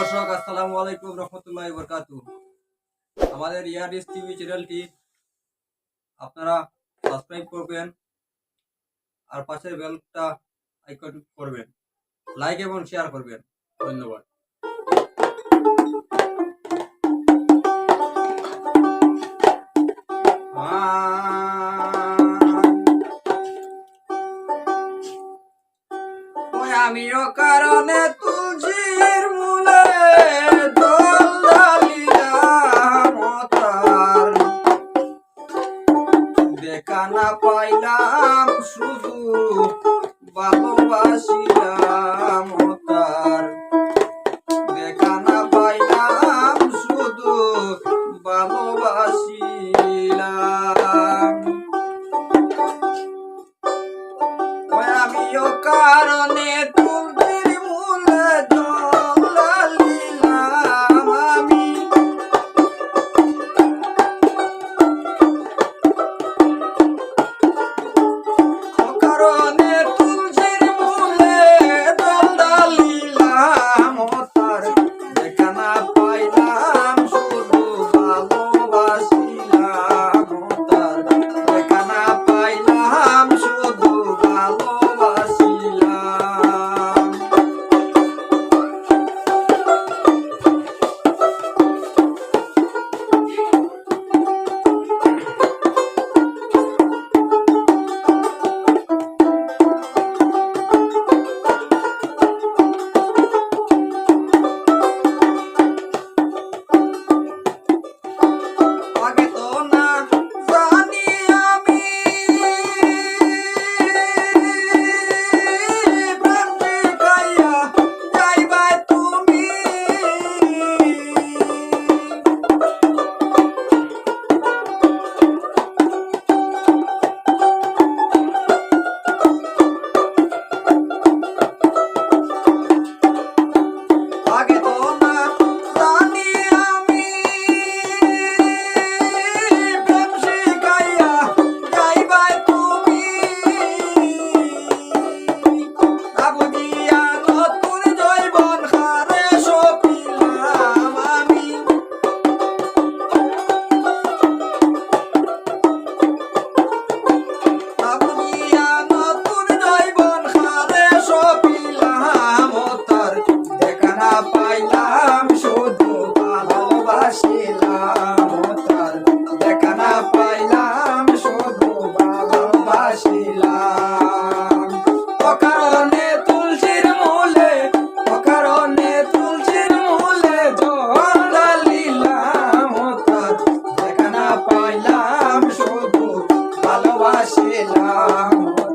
দর্শক, আসসালামু আলাইকুম রহমতুল্লাহ বরকাত। আমাদের ইয়ারিস টিভি চ্যানেলটি আপনারা সাবস্ক্রাইব করবেন আর পাশের বেলটা আইকন করবেন। লাইক এবং শেয়ার করবেন। ধন্যবাদ। আমিও কারণে তুলছি ঠিকানা পাইলাম শুধু ভালোবাসিলাম carro.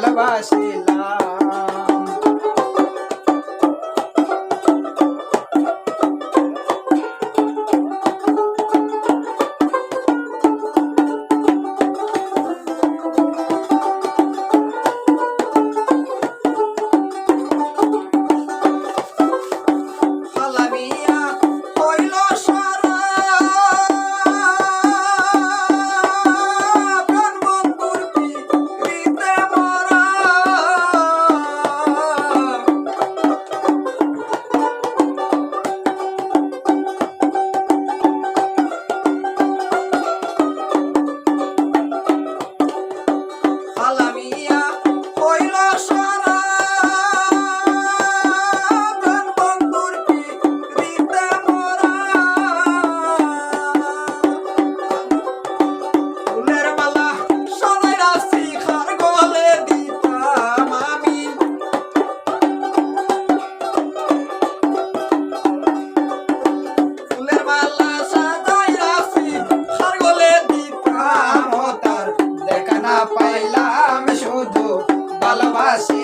ভালোবাসিলাম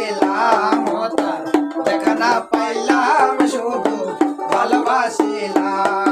ভালোবাসিলাম দেখা না পাইলাম শুধু ভালোবাসিলাম।